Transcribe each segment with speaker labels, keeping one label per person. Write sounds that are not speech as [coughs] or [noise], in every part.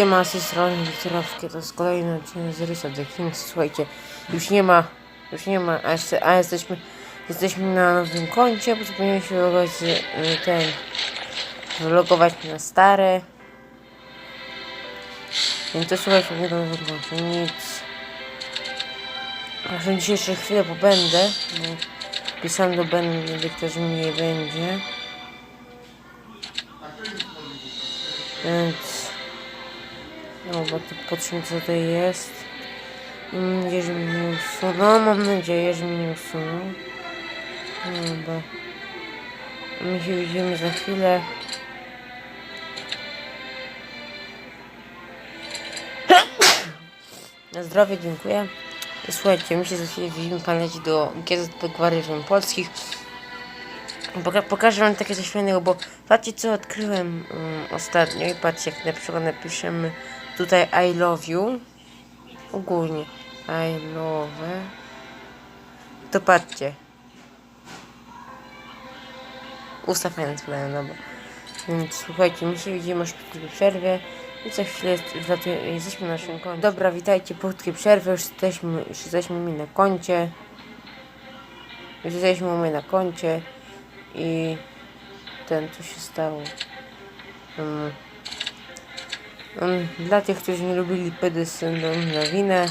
Speaker 1: Siema, z tej strony Wiktorowskie, to jest kolejny odcinek z Rysa The Kings. Słuchajcie, już nie ma, już nie ma, a, jeszcze, a jesteśmy, jesteśmy na nowym koncie, bo zapomniałem się logować, y, ten, wylogować na stare. Więc to słuchajcie, nie do wygląda nic. Aż na dzisiejszą chwilę pobędę, bo pisałem do Benedykta, że mnie nie będzie. Więc... No, bo to patrzymy co tutaj jest. Mam nadzieję, że mnie nie usuną. Mam nadzieję, że mnie nie usuną. No, Dobra. My się widzimy za chwilę. [coughs] Na zdrowie, dziękuję. Słuchajcie, my się za chwilę widzimy, pan leci do GZP Gwary Firm Polskich. Poka pokażę wam takie coś fajnego, bo patrzcie co odkryłem um, ostatnio i patrzcie jak na przykład napiszemy tutaj I love you. Ogólnie I love. To patrzcie. Usta fajne spadają, dobra. Więc słuchajcie, my się widzimy już po tej przerwie. I za chwilę jesteśmy na naszym koncie. Dobra, witajcie po krótkiej przerwie. Już jesteśmy, już jesteśmy mi na koncie. Już jesteśmy u mnie na koncie. I ten co się stało. Um, dla tych, którzy nie lubili pedysy na winę,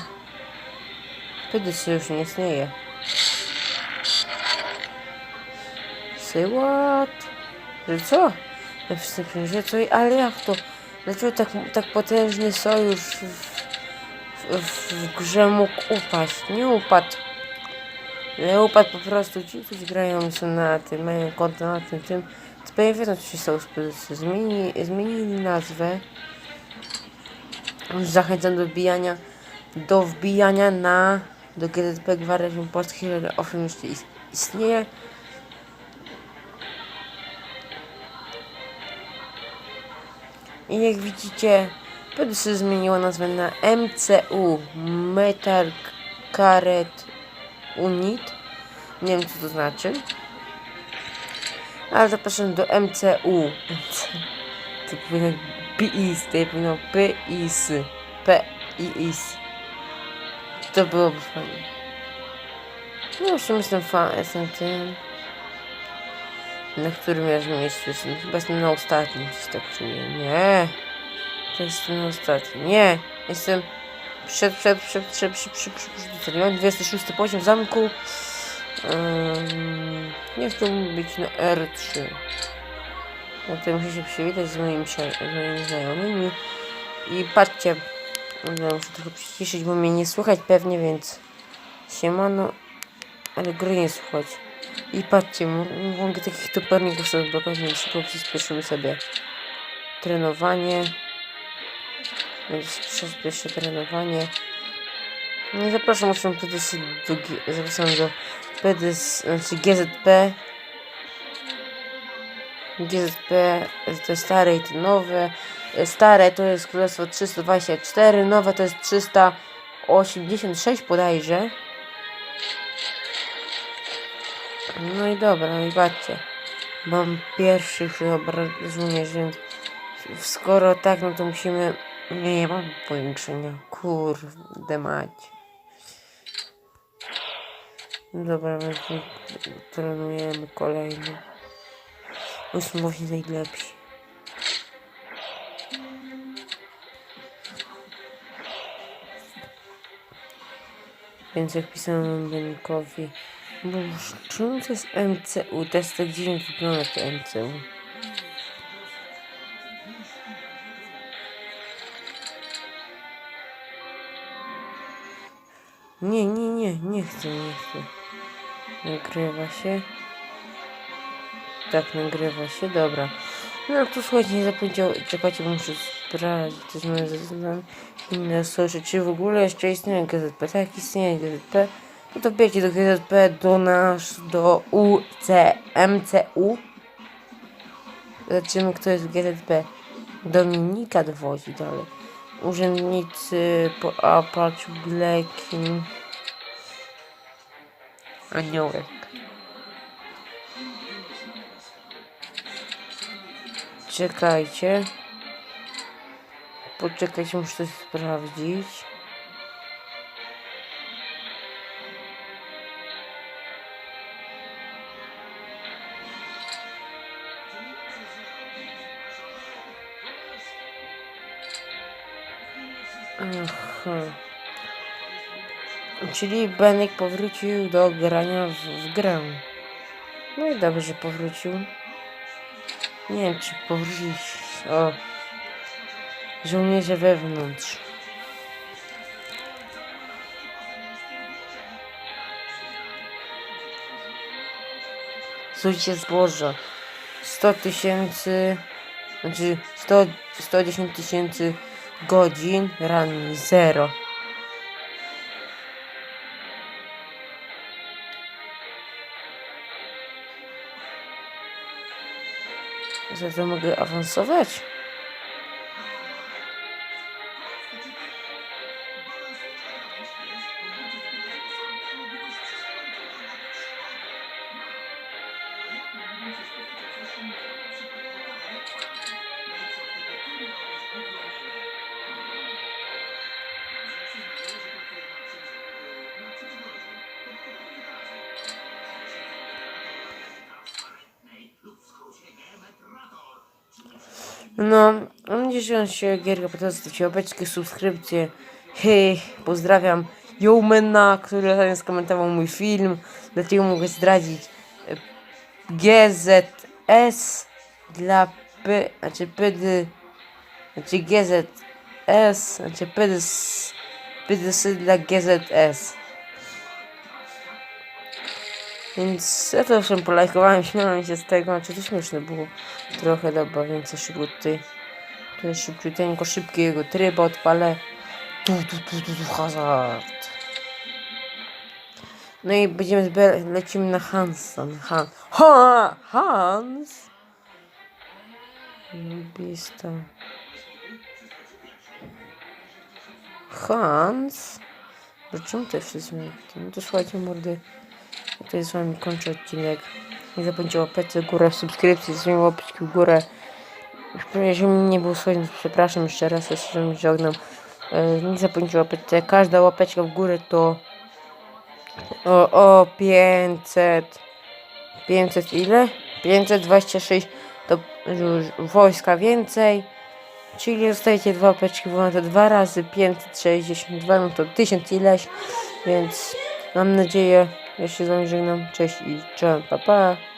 Speaker 1: pedysy już nie istnieje. Say what? Że co? Ja przystępuję, że co? Ale jak to? Dlaczego tak, tak potężny sojusz w, w, w, grze mógł upaść? Nie upadł. Nie upadł po prostu ci, którzy grają są na tym, mają konto na tym, tym. To pewnie wiedzą, co się stało z pozycją. Zmieni, zmienili nazwę. Zachęcam do wbijania, do wbijania na, do GDP Gwardią Polskiej, ale owszem is- istnieje. I jak widzicie, PDS zmieniło nazwę na MCU, Metal Caret Unit. Nie wiem, co to znaczy. Ale zapraszam do MCU. To powinno PIS, to powinno PIS. PIS. To byłoby fajnie. No już jestem fan, jestem tym. Na którym ja miejscu jestem? Chyba jestem na ostatnim, coś tak czuję. Nie. To jestem na ostatnim. Nie. Jestem przed, przed, przed, przed, przed, przed, przed, przed, przed 26 poziom zamku. Um, nie chcę być na R3. Zatem muszę się przywitać z psia- z moimi znajomymi. I patrzcie, no, muszę trochę przyciszyć, bo mnie nie słychać pewnie, więc siemano, ale gry nie słuchać. I patrzcie, mogę takich toporników sobie blokować, więc szybko przyspieszymy sobie trenowanie. Więc przyspieszę trenowanie. Nie zapraszam już PDS do, G- zapraszam do PDS, znaczy GZP. GZP, te stare i te nowe. Stare to jest Królestwo 324, nowe to jest 386 bodajże. No i dobra, no i patrzcie. Mam pierwszych żołnierzy, więc skoro tak, no to musimy... Nie, nie mam powiększenia. Kurde mać. Dobra, więc trenujemy kolejny. Musimy właśnie najlepsi. Więc jak pisałem Benikowi, bo czym to jest MCU? To jest tak dziwnie wygląda to MCU. Nie, nie, nie, nie chcę, nie chcę. Nagrywa się. Tak, nagrywa się, dobra. No to słuchajcie, nie zapomniał, czekajcie, bo muszę sprawdzić, mam zaznaczone. Inne sojusze, czy w ogóle jeszcze istnieje GZP? Tak, istnieje GZP. No to wiecie do GZP, do nasz, do UCMCU. Zobaczymy, kto jest w GZP. Dominika dowozi dalej. Urzędnicy po Apache Blacking. Aniołek. Czekajcie. Poczekajcie, muszę coś sprawdzić. Czyli Benek powrócił do grania w, w grę. No i dobrze, powrócił. Nie wiem, czy powrócić. O. Żołnierze wewnątrz. Zużycie zboża. 100 tysięcy. Znaczy 100, 110 tysięcy godzin. Ranni. Zero. Za to mogę awansować? No, mam nadzieję, że wam się gierka podoba. Zostawcie łapeczkę, subskrypcję. Hej, pozdrawiam Yeomena, który ostatnio skomentował mój film. Dlatego mogę zdradzić e, GZS dla P, znaczy PD, znaczy GZS, znaczy PDS, PDS dla GZS. Więc ja to owszem polajkowałem, śmiałem się z tego, znaczy to śmieszne było trochę, dobra, więcej szybko tutaj, tutaj szybciuteńko, szybkiego tryba odpalę. Tu, tu, tu, tu, tu, hazard. No i będziemy, zbierać- lecimy na Hansa, na Han, ha, Hans. Lubista. Hans. No czemu to wszyscy No to słuchajcie mordy. Tutaj z wami kończę odcinek. Nie zapomnijcie w górę, subskrypcji, z łapeczki w górę. Mnie nie słychać, więc przepraszam jeszcze raz, jeszcze mi żegnam. E, Nie zapomnijcie łapać, każda łapeczka w górę to o, o 500 500 ile? 526 to już wojska więcej. Czyli dostajecie dwa łapeczki, bo to dwa razy 562, no to 1000 ileś. Więc mam nadzieję, ja się z wami żegnam. Cześć i cześć, pa pa.